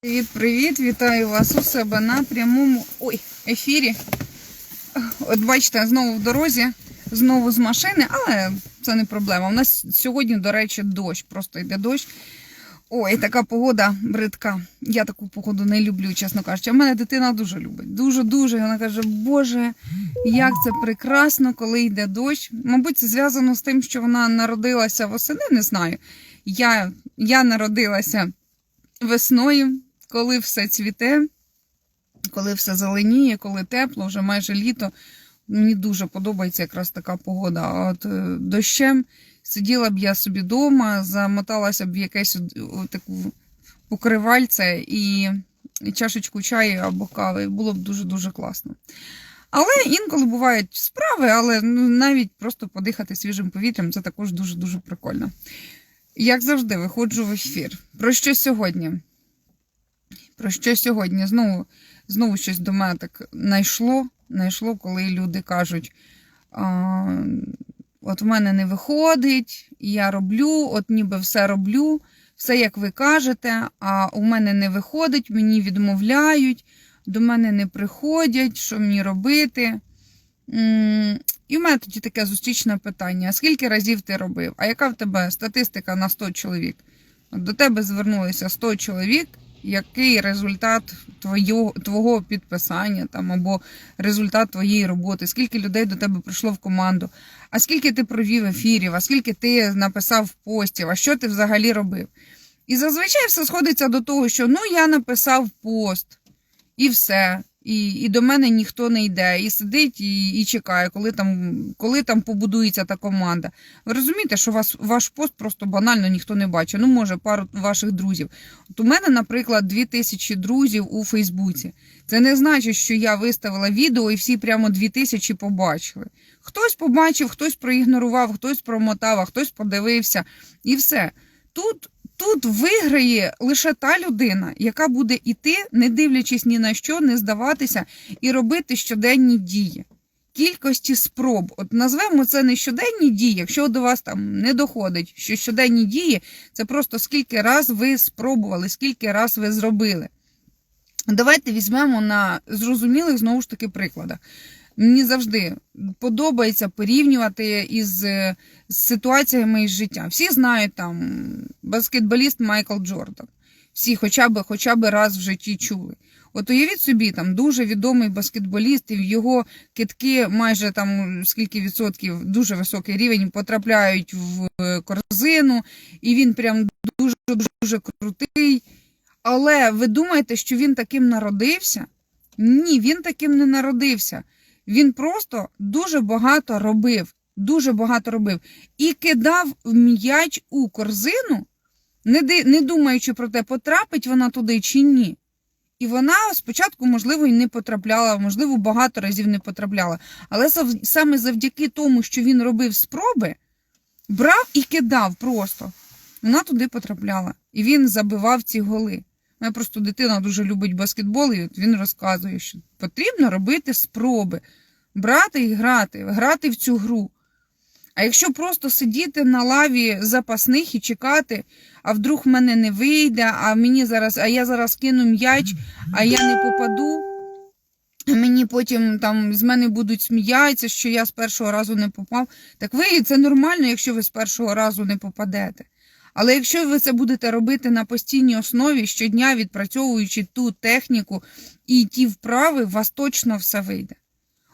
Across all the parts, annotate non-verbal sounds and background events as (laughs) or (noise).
Привіт-привіт! Вітаю вас у себе на прямому ой, ефірі. От бачите, знову в дорозі, знову з машини, але це не проблема. У нас сьогодні, до речі, дощ. Просто йде дощ. Ой, така погода бридка. Я таку погоду не люблю, чесно кажучи. А мене дитина дуже любить. Дуже-дуже. Вона каже, Боже, як це прекрасно, коли йде дощ. Мабуть, це зв'язано з тим, що вона народилася восени, не знаю. Я, Я народилася весною, коли все цвіте, коли все зеленіє, коли тепло, вже майже літо. Мені дуже подобається якраз така погода. А от е, дощем сиділа б я собі вдома, замоталася б в якесь таку покривальце і чашечку чаю або кави. Було б дуже-дуже класно. Але інколи бувають справи, але ну, навіть просто подихати свіжим повітрям це також дуже-дуже прикольно. Як завжди, виходжу в ефір. Про що сьогодні? Про що сьогодні? Знову, знову щось до мене так найшло, найшло, коли люди кажуть: а, от в мене не виходить, я роблю, от ніби все роблю, все як ви кажете, а у мене не виходить, мені відмовляють, до мене не приходять, що мені робити. І в мене тоді таке зустрічне питання: скільки разів ти робив? А яка в тебе статистика на 100 чоловік? До тебе звернулося 100 чоловік. Який результат твого, твого підписання там або результат твоєї роботи? Скільки людей до тебе прийшло в команду? А скільки ти провів ефірів? А скільки ти написав постів? А що ти взагалі робив? І зазвичай все сходиться до того, що ну я написав пост, і все. І, і до мене ніхто не йде, і сидить і, і чекає, коли там, коли там побудується та команда. Ви розумієте, що вас, ваш пост просто банально ніхто не бачить. Ну, може, пару ваших друзів. От у мене, наприклад, 2000 друзів у Фейсбуці. Це не значить, що я виставила відео і всі прямо 2000 побачили. Хтось побачив, хтось проігнорував, хтось промотав, а хтось подивився, і все. Тут Тут виграє лише та людина, яка буде іти, не дивлячись ні на що, не здаватися і робити щоденні дії. Кількості спроб. От назвемо це не щоденні дії, якщо до вас там не доходить, що щоденні дії це просто скільки раз ви спробували, скільки раз ви зробили. Давайте візьмемо на зрозумілих знову ж таки прикладах. Мені завжди подобається порівнювати із е, ситуаціями із життя. Всі знають там баскетболіст Майкл Джордан. Всі хоча б, хоча б раз в житті чули. От уявіть собі, там дуже відомий баскетболіст, і в його китки майже там скільки відсотків, дуже високий рівень, потрапляють в е, корзину, і він прям дуже дуже крутий. Але ви думаєте, що він таким народився? Ні, він таким не народився. Він просто дуже багато робив, дуже багато робив і кидав м'яч у корзину, не, думаючи про те, потрапить вона туди чи ні. І вона спочатку, можливо, і не потрапляла, можливо, багато разів не потрапляла. Але саме завдяки тому, що він робив спроби, брав і кидав просто. Вона туди потрапляла. І він забивав ці голи. Моя просто дитина дуже любить баскетбол, і він розказує, що потрібно робити спроби, брати і грати, грати в цю гру. А якщо просто сидіти на лаві запасних і чекати, а вдруг в мене не вийде, а мені зараз, а я зараз кину м'яч, а я не попаду. Мені потім там з мене будуть сміятися, що я з першого разу не попав. Так ви це нормально, якщо ви з першого разу не попадете. Але якщо ви це будете робити на постійній основі, щодня відпрацьовуючи ту техніку і ті вправи, у вас точно все вийде.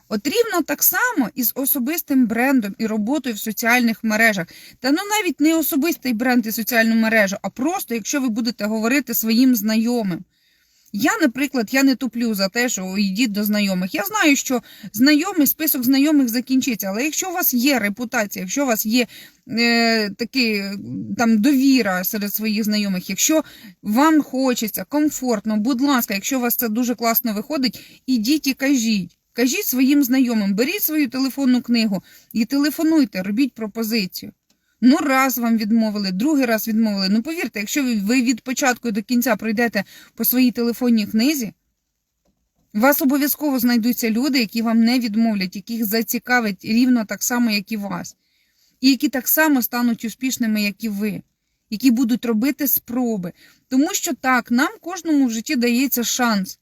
От рівно так само і з особистим брендом і роботою в соціальних мережах. Та ну навіть не особистий бренд і соціальну мережу, а просто якщо ви будете говорити своїм знайомим. Я, наприклад, я не туплю за те, що йдіть до знайомих. Я знаю, що знайомий список знайомих закінчиться, але якщо у вас є репутація, якщо у вас є е, таки, там довіра серед своїх знайомих, якщо вам хочеться комфортно, будь ласка, якщо у вас це дуже класно виходить, ідіть і кажіть. Кажіть своїм знайомим, беріть свою телефонну книгу і телефонуйте, робіть пропозицію. Ну, раз вам відмовили, другий раз відмовили. Ну, повірте, якщо ви від початку до кінця пройдете по своїй телефонній книзі, у вас обов'язково знайдуться люди, які вам не відмовлять, яких зацікавить рівно так само, як і вас, і які так само стануть успішними, як і ви. які будуть робити спроби. Тому що так, нам кожному в житті дається шанс.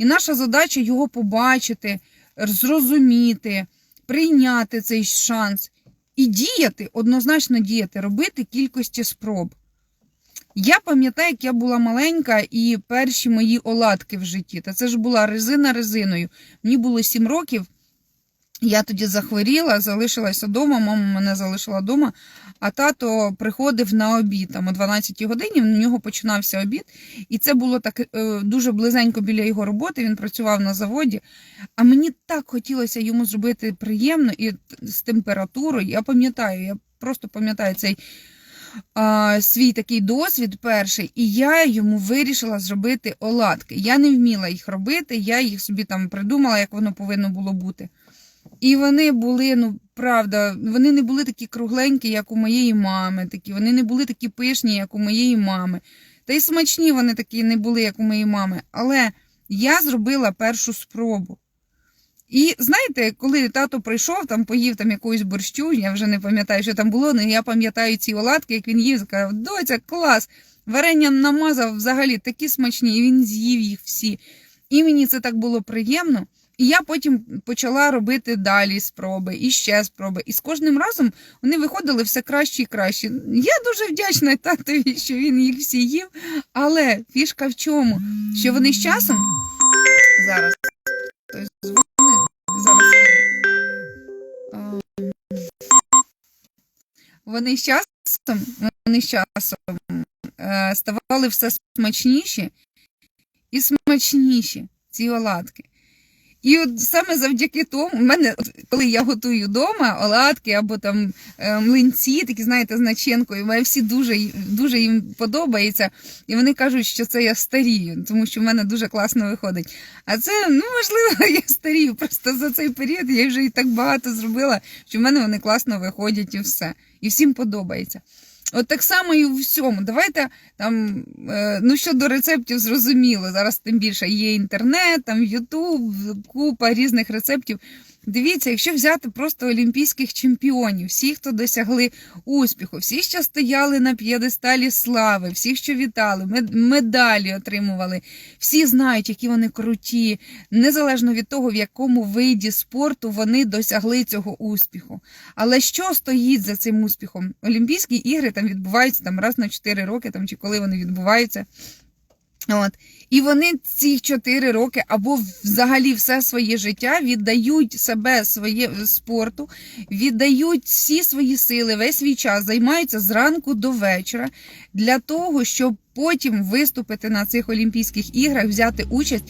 І наша задача його побачити, зрозуміти, прийняти цей шанс і діяти, однозначно діяти, робити кількості спроб. Я пам'ятаю, як я була маленька і перші мої оладки в житті. Та це ж була резина резиною. Мені було 7 років. Я тоді захворіла, залишилася вдома, мама мене залишила вдома, а тато приходив на обід. Там о 12 годині в нього починався обід, і це було так е, дуже близенько біля його роботи. Він працював на заводі. А мені так хотілося йому зробити приємно і з температурою. Я пам'ятаю, я просто пам'ятаю цей свій такий досвід перший, і я йому вирішила зробити оладки. Я не вміла їх робити, я їх собі там придумала, як воно повинно було бути. І вони були, ну правда, вони не були такі кругленькі, як у моєї мами. Такі, вони не були такі пишні, як у моєї мами. Та й смачні вони такі не були, як у моєї мами. Але я зробила першу спробу. І знаєте, коли тато прийшов, там поїв там якусь борщу, я вже не пам'ятаю, що там було, але я пам'ятаю ці оладки, як він їв, сказав, доця, клас, варення намазав взагалі такі смачні, і він з'їв їх всі. І мені це так було приємно. І я потім почала робити далі спроби, і ще спроби. І з кожним разом вони виходили все краще і краще. Я дуже вдячна татові, що він їх всі їв. Але фішка в чому? Що вони з часом зараз зараз. Вони з часом, вони з часом е, ставали все смачніші і смачніші ці оладки. І от саме завдяки тому, в мене, коли я готую вдома оладки або там е, млинці, такі, знаєте, з начинкою, мене всі дуже, дуже їм подобається. І вони кажуть, що це я старію, тому що в мене дуже класно виходить. А це, ну, можливо, (laughs) я старію. Просто за цей період я вже і так багато зробила, що в мене вони класно виходять і все. І всім подобається. От так само і в всьому. Давайте там, е, ну щодо рецептів, зрозуміло. Зараз тим більше є інтернет, там Ютуб, купа різних рецептів. Дивіться, якщо взяти просто олімпійських чемпіонів, всі, хто досягли успіху, всі, що стояли на п'єдесталі слави, всі, що вітали, мед- медалі отримували, всі знають, які вони круті, незалежно від того, в якому виді спорту вони досягли цього успіху. Але що стоїть за цим успіхом? Олімпійські ігри там відбуваються там раз на 4 роки, там чи коли вони відбуваються. От. І вони ці 4 роки або взагалі все своє життя віддають себе своє спорту, віддають всі свої сили, весь свій час, займаються зранку до вечора для того, щоб потім виступити на цих Олімпійських іграх, взяти участь.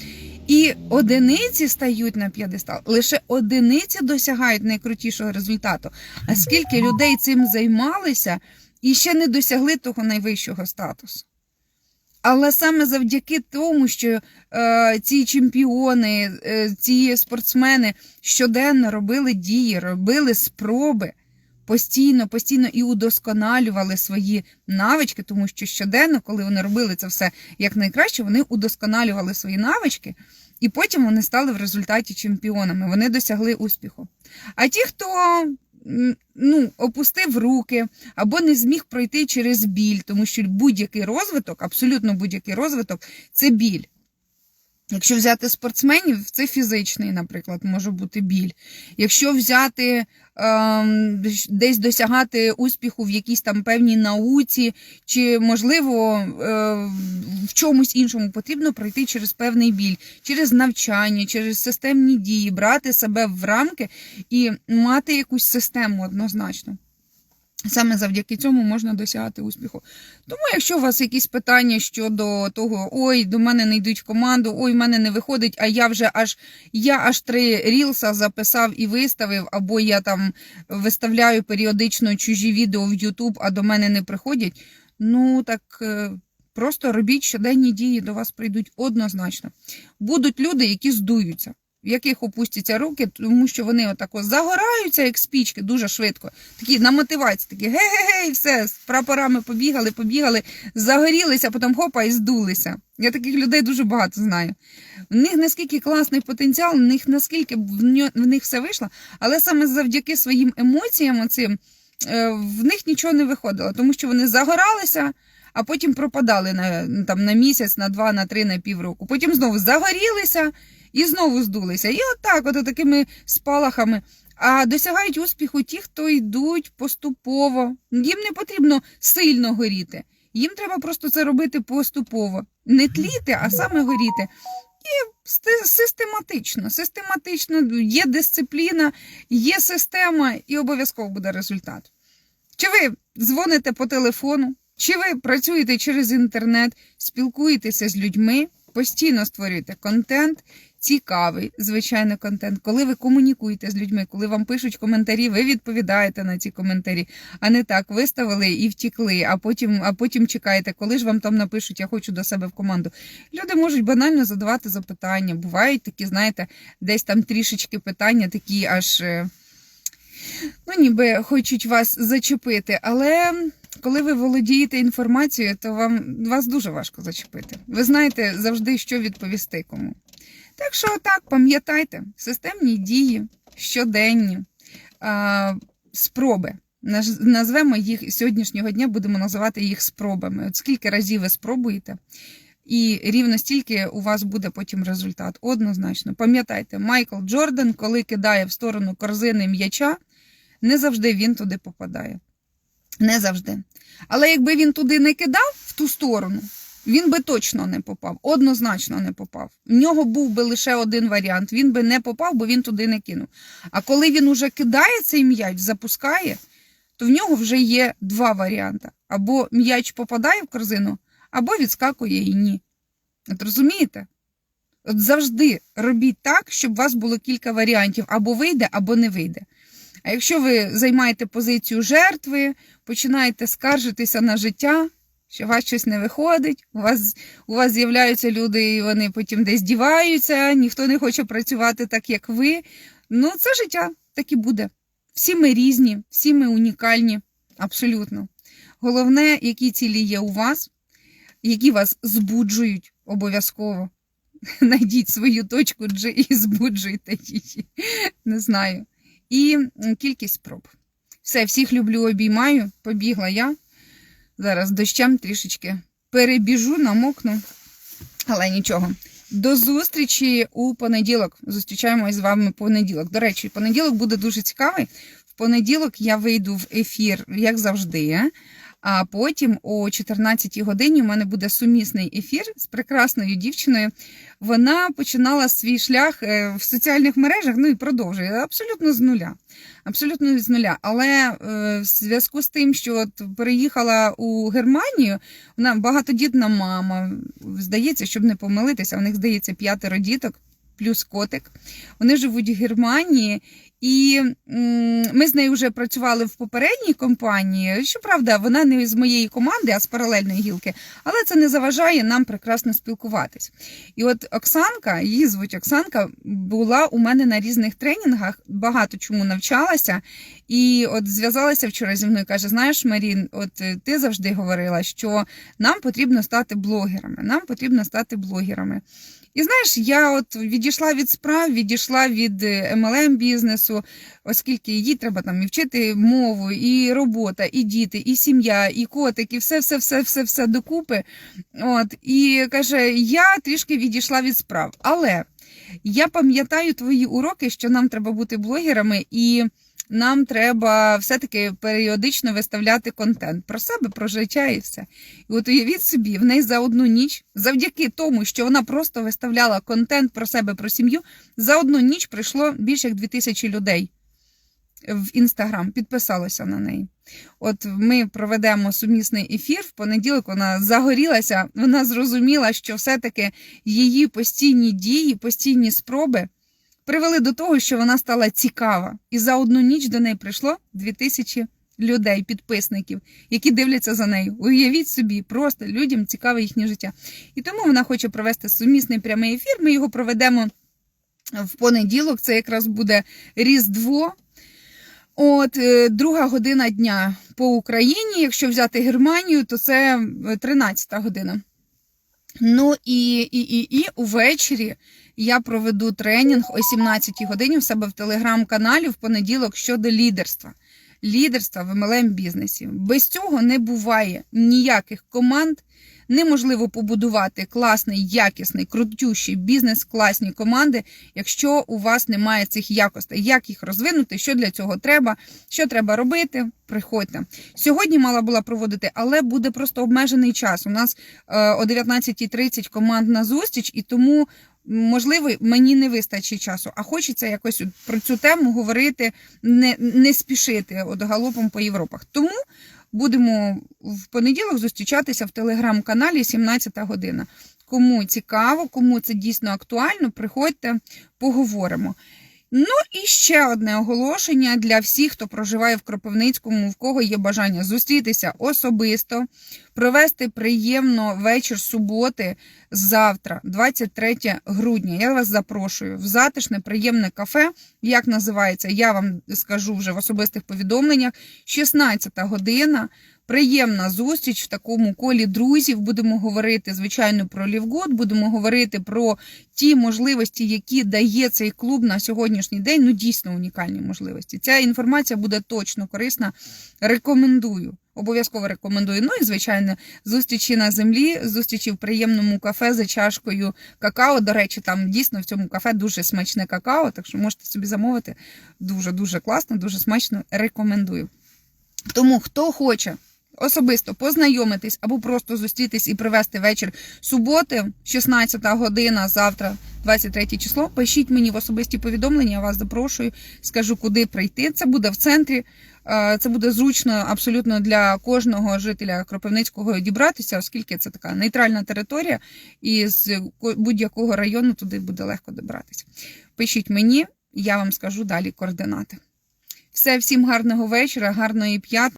І одиниці стають на п'єдестал, лише одиниці досягають найкрутішого результату. А скільки людей цим займалися і ще не досягли того найвищого статусу. Але саме завдяки тому, що е, ці чемпіони, е, ці спортсмени щоденно робили дії, робили спроби постійно, постійно і удосконалювали свої навички, тому що щоденно, коли вони робили це все як найкраще, вони удосконалювали свої навички, і потім вони стали в результаті чемпіонами. Вони досягли успіху. А ті, хто ну, опустив руки або не зміг пройти через біль, тому що будь-який розвиток, абсолютно будь-який розвиток це біль. Якщо взяти спортсменів, це фізичний, наприклад, може бути біль. Якщо взяти ем, десь досягати успіху в якійсь там певній науці, чи, можливо, е, в чомусь іншому потрібно пройти через певний біль, через навчання, через системні дії, брати себе в рамки і мати якусь систему однозначно. Саме завдяки цьому можна досягати успіху. Тому, якщо у вас якісь питання щодо того, ой, до мене не йдуть в команду, ой, в мене не виходить, а я вже аж я аж три рілса записав і виставив, або я там виставляю періодично чужі відео в YouTube, а до мене не приходять. Ну так е, просто робіть щоденні дії, до вас прийдуть однозначно. Будуть люди, які здуються. В яких опустяться руки, тому що вони отако загораються, як спічки, дуже швидко. Такі на мотивації, такі ге-ге-ге, і все, з прапорами побігали, побігали, загорілися, потім хопа і здулися. Я таких людей дуже багато знаю. В них наскільки класний потенціал, в них наскільки в них все вийшло, але саме завдяки своїм емоціям, оцим, е, в них нічого не виходило, тому що вони загоралися, а потім пропадали на, там, на місяць, на два, на три, на півроку. Потім знову загорілися і знову здулися. І отак, от такими спалахами. А досягають успіху ті, хто йдуть поступово. Їм не потрібно сильно горіти. Їм треба просто це робити поступово. Не тліти, а саме горіти. І систематично. Систематично є дисципліна, є система, і обов'язково буде результат. Чи ви дзвоните по телефону, чи ви працюєте через інтернет, спілкуєтеся з людьми, постійно створюєте контент, цікавий, звичайно, контент. Коли ви комунікуєте з людьми, коли вам пишуть коментарі, ви відповідаєте на ці коментарі, а не так виставили і втікли, а потім, а потім чекаєте, коли ж вам там напишуть, я хочу до себе в команду. Люди можуть банально задавати запитання. Бувають такі, знаєте, десь там трішечки питання, такі аж. Ну, ніби хочуть вас зачепити, але коли ви володієте інформацією, то вам вас дуже важко зачепити. Ви знаєте завжди, що відповісти кому. Так що так, пам'ятайте, системні дії, щоденні а, спроби. Назвемо їх сьогоднішнього дня, будемо називати їх спробами. От скільки разів ви спробуєте, і рівно стільки у вас буде потім результат. Однозначно. Пам'ятайте, Майкл Джордан, коли кидає в сторону корзини м'яча, не завжди він туди попадає. Не завжди. Але якби він туди не кидав в ту сторону, він би точно не попав, однозначно не попав. В нього був би лише один варіант. Він би не попав, бо він туди не кинув. А коли він уже кидає цей м'яч, запускає, то в нього вже є два варіанти: або м'яч попадає в корзину, або відскакує і ні. От розумієте? От завжди робіть так, щоб у вас було кілька варіантів: або вийде, або не вийде. А якщо ви займаєте позицію жертви, починаєте скаржитися на життя, що у вас щось не виходить, у вас, у вас з'являються люди, і вони потім десь діваються, ніхто не хоче працювати так, як ви. Ну, це життя так і буде. Всі ми різні, всі ми унікальні, абсолютно. Головне, які цілі є у вас, які вас збуджують обов'язково. (laughs) Найдіть свою точку G і збуджуйте її. Не знаю. І кількість спроб. Все, всіх люблю, обіймаю. Побігла я. Зараз дощем трішечки перебіжу, намокну. Але нічого. До зустрічі у понеділок. Зустрічаємось з вами понеділок. До речі, понеділок буде дуже цікавий. В понеділок я вийду в ефір, як завжди. А потім о 14 годині у мене буде сумісний ефір з прекрасною дівчиною. Вона починала свій шлях е, в соціальних мережах, ну і продовжує абсолютно з нуля. Абсолютно з нуля. Але е, в зв'язку з тим, що от переїхала у Германію, вона багатодітна мама. Здається, щоб не помилитися, у них здається п'ятеро діток. Плюс котик. Вони живуть в Германії, і ми з нею вже працювали в попередній компанії. Щоправда, вона не з моєї команди, а з паралельної гілки, але це не заважає нам прекрасно спілкуватись. І от Оксанка, її звуть Оксанка, була у мене на різних тренінгах, багато чому навчалася. І от зв'язалася вчора зі мною. каже: Знаєш, Марін, от е, ти завжди говорила, що нам потрібно стати блогерами. Нам потрібно стати блогерами. І знаєш, я от відійшла від справ, відійшла від MLM бізнесу, оскільки їй треба там і вчити мову, і робота, і діти, і сім'я, і котик, і все, все, все, все, все докупи. От і каже: я трішки відійшла від справ, але я пам'ятаю твої уроки, що нам треба бути блогерами і. Нам треба все-таки періодично виставляти контент про себе, про життя і все. І от уявіть собі, в неї за одну ніч, завдяки тому, що вона просто виставляла контент про себе, про сім'ю, за одну ніч прийшло більше як 2000 людей в інстаграм, підписалося на неї. От ми проведемо сумісний ефір. В понеділок вона загорілася, вона зрозуміла, що все-таки її постійні дії, постійні спроби привели до того, що вона стала цікава. І за одну ніч до неї прийшло 2000 людей, підписників, які дивляться за нею. Уявіть собі, просто людям цікаве їхнє життя. І тому вона хоче провести сумісний прямий ефір. Ми його проведемо в понеділок. Це якраз буде Різдво. От, е, друга година дня по Україні. Якщо взяти Германію, то це 13 година. Ну і, і, і, і увечері я проведу тренінг о 17 годині в себе в телеграм-каналі в понеділок щодо лідерства. лідерства в MLM бізнесі. Без цього не буває ніяких команд. Неможливо побудувати класний, якісний, крутющий бізнес, класні команди, якщо у вас немає цих якостей. Як їх розвинути? Що для цього треба? Що треба робити? Приходьте. Сьогодні мала була проводити, але буде просто обмежений час. У нас е, о 19.30 командна зустріч, і тому. Можливо, мені не вистачить часу, а хочеться якось про цю тему говорити, не, не спішити от галопом по Європах. Тому будемо в понеділок зустрічатися в телеграм-каналі 17 година. Кому цікаво, кому це дійсно актуально, приходьте, поговоримо. Ну і ще одне оголошення для всіх, хто проживає в Кропивницькому, в кого є бажання зустрітися особисто, провести приємно вечір суботи завтра, 23 грудня. Я вас запрошую в затишне, приємне кафе. Як називається, я вам скажу вже в особистих повідомленнях. 16 година. Приємна зустріч в такому колі друзів. Будемо говорити, звичайно, про Лівгод, будемо говорити про ті можливості, які дає цей клуб на сьогоднішній день. Ну, дійсно унікальні можливості. Ця інформація буде точно корисна. Рекомендую. Обов'язково рекомендую. Ну і звичайно, зустрічі на землі, зустрічі в приємному кафе за чашкою какао. До речі, там дійсно в цьому кафе дуже смачне какао, так що можете собі замовити. Дуже дуже класно, дуже смачно. Рекомендую. Тому хто хоче особисто познайомитись або просто зустрітись і провести вечір суботи, 16 година, завтра, 23 число. Пишіть мені в особисті повідомлення, я вас запрошую, скажу, куди прийти. Це буде в центрі. Е, Це буде зручно абсолютно для кожного жителя Кропивницького дібратися, оскільки це така нейтральна територія, і з будь-якого району туди буде легко добратися. Пишіть мені, я вам скажу далі координати. Все, всім гарного вечора, гарної п'ятниці.